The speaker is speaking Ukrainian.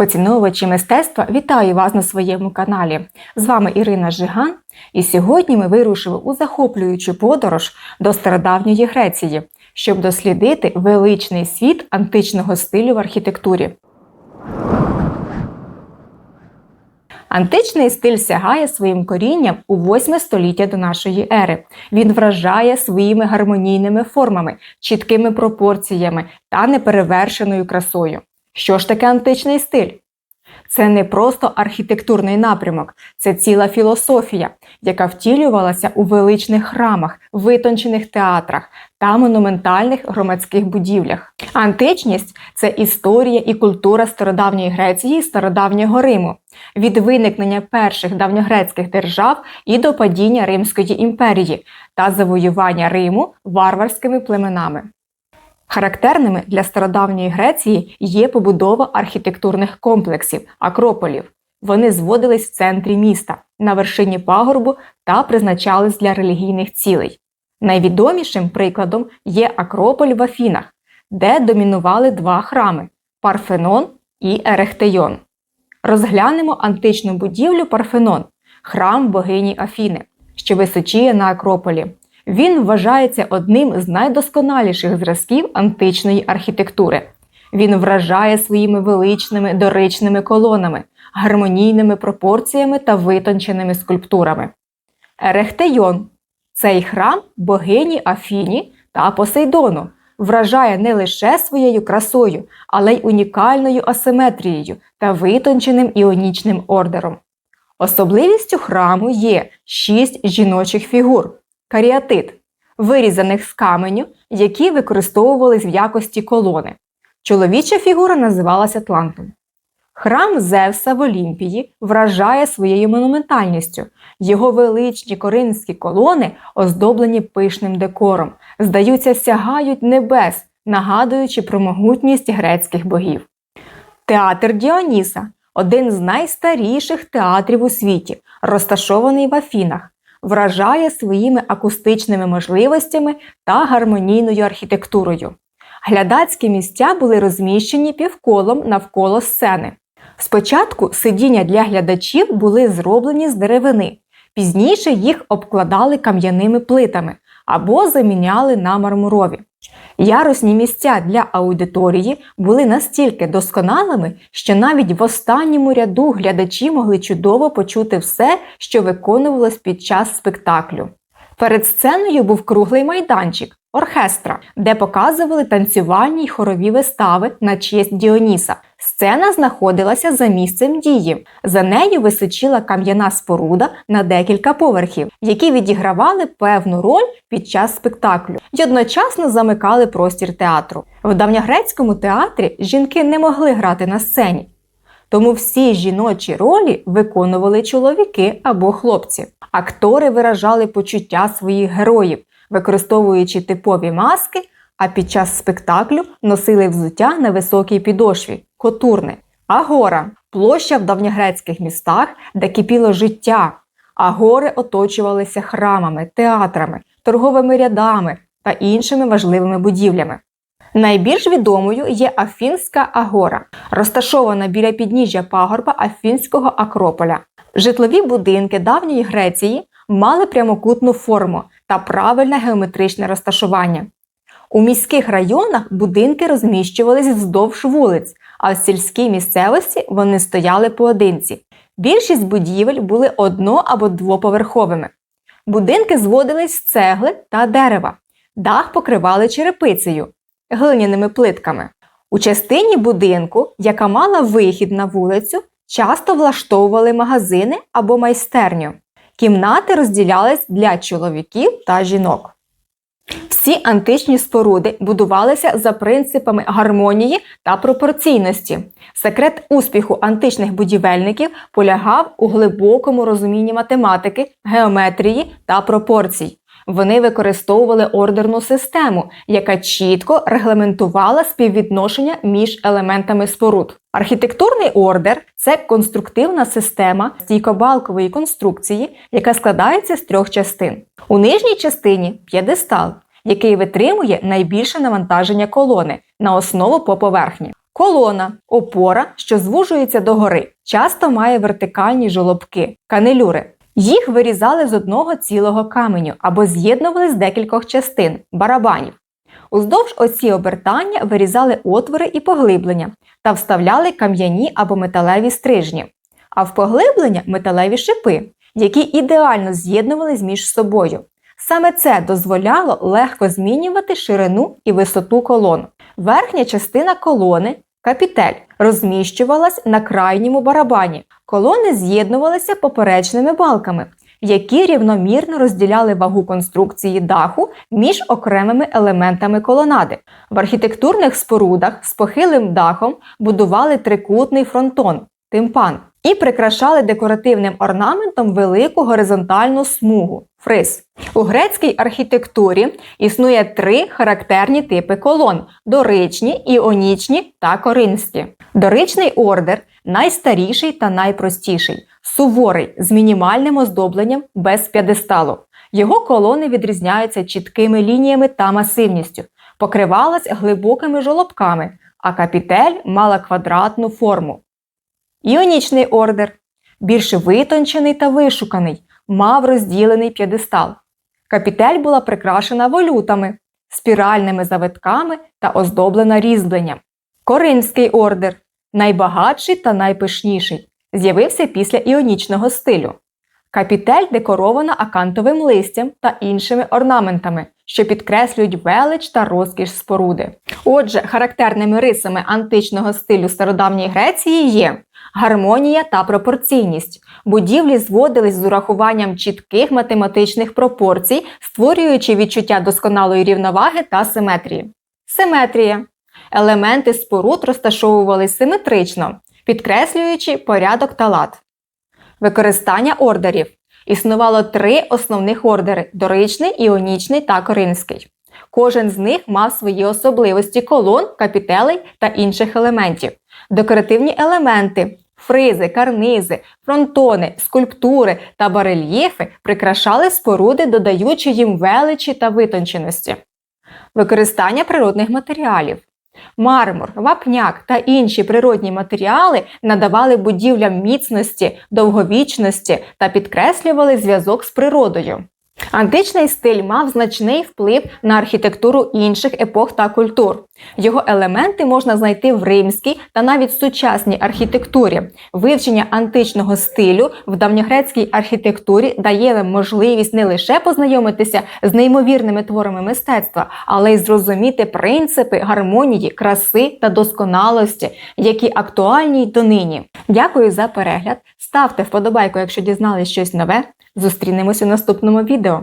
Поціновувачі мистецтва, вітаю вас на своєму каналі. З вами Ірина Жиган, і сьогодні ми вирушили у захоплюючу подорож до стародавньої Греції, щоб дослідити величний світ античного стилю в архітектурі. Античний стиль сягає своїм корінням у 8 століття до нашої ери. Він вражає своїми гармонійними формами, чіткими пропорціями та неперевершеною красою. Що ж таке античний стиль? Це не просто архітектурний напрямок, це ціла філософія, яка втілювалася у величних храмах, витончених театрах та монументальних громадських будівлях. Античність це історія і культура стародавньої Греції і стародавнього Риму, від виникнення перших давньогрецьких держав і до падіння Римської імперії та завоювання Риму варварськими племенами. Характерними для стародавньої Греції є побудова архітектурних комплексів акрополів. Вони зводились в центрі міста, на вершині пагорбу та призначались для релігійних цілей. Найвідомішим прикладом є Акрополь в Афінах, де домінували два храми Парфенон і Ерехтейон. Розглянемо античну будівлю Парфенон, храм богині Афіни, що височіє на Акрополі. Він вважається одним з найдосконаліших зразків античної архітектури. Він вражає своїми величними доричними колонами, гармонійними пропорціями та витонченими скульптурами. Ерехтейон цей храм богині Афіні та Посейдону вражає не лише своєю красою, але й унікальною асиметрією та витонченим іонічним ордером. Особливістю храму є шість жіночих фігур каріатит, вирізаних з каменю, які використовувались в якості колони. Чоловіча фігура називалася Атлантом. Храм Зевса в Олімпії вражає своєю монументальністю. Його величні коринські колони, оздоблені пишним декором, здаються, сягають небес, нагадуючи про могутність грецьких богів. Театр Діоніса один з найстаріших театрів у світі, розташований в Афінах, вражає своїми акустичними можливостями та гармонійною архітектурою. Глядацькі місця були розміщені півколом навколо сцени. Спочатку сидіння для глядачів були зроблені з деревини, пізніше їх обкладали кам'яними плитами або заміняли на мармурові. Ярусні місця для аудиторії були настільки досконалими, що навіть в останньому ряду глядачі могли чудово почути все, що виконувалось під час спектаклю. Перед сценою був круглий майданчик оркестра, де показували танцювальні й хорові вистави на честь Діоніса. Сцена знаходилася за місцем дії. За нею височила кам'яна споруда на декілька поверхів, які відігравали певну роль під час спектаклю й одночасно замикали простір театру. В давньогрецькому театрі жінки не могли грати на сцені. Тому всі жіночі ролі виконували чоловіки або хлопці. Актори виражали почуття своїх героїв, використовуючи типові маски, а під час спектаклю носили взуття на високій підошві котурни, агора площа в давньогрецьких містах, де кипіло життя. Агори оточувалися храмами, театрами, торговими рядами та іншими важливими будівлями. Найбільш відомою є Афінська агора, розташована біля підніжжя пагорба Афінського Акрополя. Житлові будинки давньої Греції мали прямокутну форму та правильне геометричне розташування. У міських районах будинки розміщувались вздовж вулиць, а в сільській місцевості вони стояли поодинці. Більшість будівель були одно- або двоповерховими. Будинки зводились з цегли та дерева, дах покривали черепицею, глиняними плитками. У частині будинку, яка мала вихід на вулицю, часто влаштовували магазини або майстерню. Кімнати розділялись для чоловіків та жінок. Всі античні споруди будувалися за принципами гармонії та пропорційності. Секрет успіху античних будівельників полягав у глибокому розумінні математики, геометрії та пропорцій. Вони використовували ордерну систему, яка чітко регламентувала співвідношення між елементами споруд. Архітектурний ордер це конструктивна система стійкобалкової конструкції, яка складається з трьох частин. У нижній частині п'єдестал, який витримує найбільше навантаження колони на основу по поверхні. Колона опора, що звужується догори, часто має вертикальні жолобки, канелюри. Їх вирізали з одного цілого каменю або з'єднували з декількох частин барабанів. Уздовж осі обертання вирізали отвори і поглиблення та вставляли кам'яні або металеві стрижні, а в поглиблення металеві шипи, які ідеально з'єднувались між собою. Саме це дозволяло легко змінювати ширину і висоту колон. Верхня частина колони, капітель, розміщувалась на крайньому барабані. Колони з'єднувалися поперечними балками, які рівномірно розділяли вагу конструкції даху між окремими елементами колонади. В архітектурних спорудах з похилим дахом будували трикутний фронтон тимпан і прикрашали декоративним орнаментом велику горизонтальну смугу фриз. У грецькій архітектурі існує три характерні типи колон: доричні, іонічні та коринські. Доричний ордер найстаріший та найпростіший, суворий з мінімальним оздобленням без п'єдесталу. Його колони відрізняються чіткими лініями та масивністю, покривалась глибокими жолобками, а капітель мала квадратну форму. Іонічний ордер більш витончений та вишуканий, мав розділений п'єдестал. Капітель була прикрашена волютами, спіральними завитками та оздоблена різьбленням. Коринський ордер найбагатший та найпишніший, з'явився після іонічного стилю. Капітель декорована акантовим листям та іншими орнаментами, що підкреслюють велич та розкіш споруди. Отже, характерними рисами античного стилю стародавньої Греції є гармонія та пропорційність. Будівлі зводились з урахуванням чітких математичних пропорцій, створюючи відчуття досконалої рівноваги та симетрії. Симетрія. Елементи споруд розташовувались симетрично, підкреслюючи порядок та лад. Використання ордерів. Існувало три основних ордери доричний, іонічний та коринський. Кожен з них мав свої особливості колон, капітелей та інших елементів. Декоративні елементи, фризи, карнизи, фронтони, скульптури та барельєфи прикрашали споруди, додаючи їм величі та витонченості. Використання природних матеріалів. Мармур, вапняк та інші природні матеріали надавали будівлям міцності, довговічності та підкреслювали зв'язок з природою. Античний стиль мав значний вплив на архітектуру інших епох та культур. Його елементи можна знайти в римській та навіть сучасній архітектурі. Вивчення античного стилю в давньогрецькій архітектурі дає нам можливість не лише познайомитися з неймовірними творами мистецтва, але й зрозуміти принципи гармонії, краси та досконалості, які актуальні й донині. Дякую за перегляд. Ставте вподобайку, якщо дізналися щось нове. Зустрінемось у наступному відео.